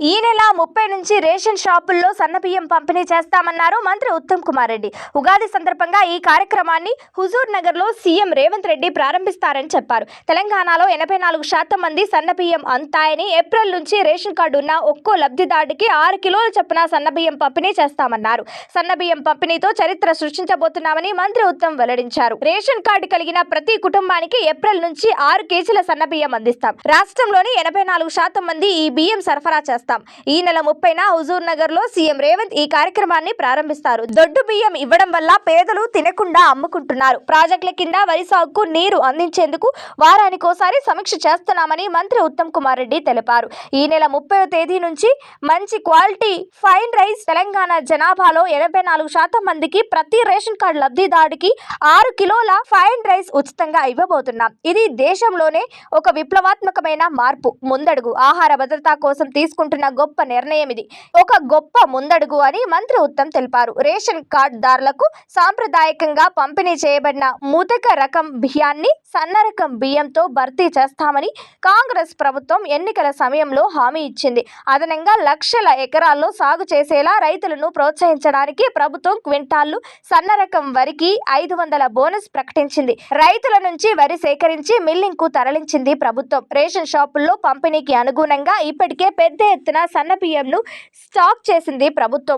ఈ నెల ముప్పై నుంచి రేషన్ షాపుల్లో సన్నబియ్యం పంపిణీ చేస్తామన్నారు మంత్రి ఉత్తమ్ కుమార్ రెడ్డి. ఉగాది సందర్భంగా ఈ కార్యక్రమాన్ని హుజూర్ నగర్లో సీఎం రేవంత్ రెడ్డి ప్రారంభిస్తారని చెప్పారు. తెలంగాణలో ఎనభై నాలుగు శాతం మంది సన్నబియ్యం అంతాయని ఏప్రిల్ నుంచి రేషన్ కార్డు ఉన్న ఒక్కో లబ్ధిదారుడికి ఆరు కిలోల చొప్పున సన్నబియ్యం పంపిణీ చేస్తామన్నారు. సన్నబియ్యం పంపిణీతో చరిత్ర సృష్టించబోతున్నామని మంత్రి ఉత్తమ్ వెల్లడించారు. రేషన్ కార్డు కలిగిన ప్రతి కుటుంబానికి ఏప్రిల్ నుంచి ఆరు కేజీల సన్నబియ్యం అందిస్తాం. రాష్ట్రంలోని ఎనభై నాలుగు శాతం మంది ఈ బియ్యం సరఫరా చేస్తాం. ఈ నెల ముప్పైన హుజూర్ నగర్లో సీఎం రేవంత్ ఈ కార్యక్రమాన్ని ప్రారంభిస్తారు. దొడ్డు బియ్యం ఇవ్వడం వల్ల పేదలు తినకుండా అమ్ముకుంటున్నారు. ప్రాజెక్టుల కింద వరి సాగుకు నీరు అందించేందుకు వారానికోసారి సమీక్ష చేస్తున్నామని మంత్రి ఉత్తమ్ కుమార్ రెడ్డి తెలిపారు. ఈ నెల ముప్పై తేదీ నుంచి మంచి క్వాలిటీ ఫైన్ రైస్ తెలంగాణ జనాభాలో ఎనభై నాలుగు శాతం మందికి ప్రతి రేషన్ కార్డు లబ్ధిదారుడికి ఆరు కిలోల ఫైన్ రైస్ ఉచితంగా ఇవ్వబోతున్నాం. ఇది దేశంలోనే ఒక విప్లవాత్మకమైన మార్పు. ముందడుగు. ఆహార భద్రత కోసం తీసుకుంటున్న గొప్ప నిర్ణయం ఇది. ఒక గొప్ప ముందడుగు అని మంత్రి ఉత్తమ్ తెలిపారు. రేషన్ కార్డుదారులకు సాంప్రదాయకంగా పంపిణీ చేయబడిన ముతక రకం బియ్యాన్ని సన్నరకం బియ్యంతో భర్తీ చేస్తామని కాంగ్రెస్ ప్రభుత్వం ఎన్నికల సమయంలో హామీ ఇచ్చింది. అదనంగా లక్షల ఎకరాల్లో సాగు చేసేలా రైతులను ప్రోత్సహించడానికి ప్రభుత్వం క్వింటాళ్ళు సన్న రకం వరికి ఐదు వందల బోనస్ ప్రకటించింది. రైతుల నుంచి వరి సేకరించి మిల్లింగ్కు తరలించింది ప్రభుత్వం. రేషన్ షాపుల్లో పంపిణీకి అనుగుణంగా ఇప్పటికే పెద్ద ఎత్తున సన్న బియ్యంను స్టాక్ చేసింది ప్రభుత్వం.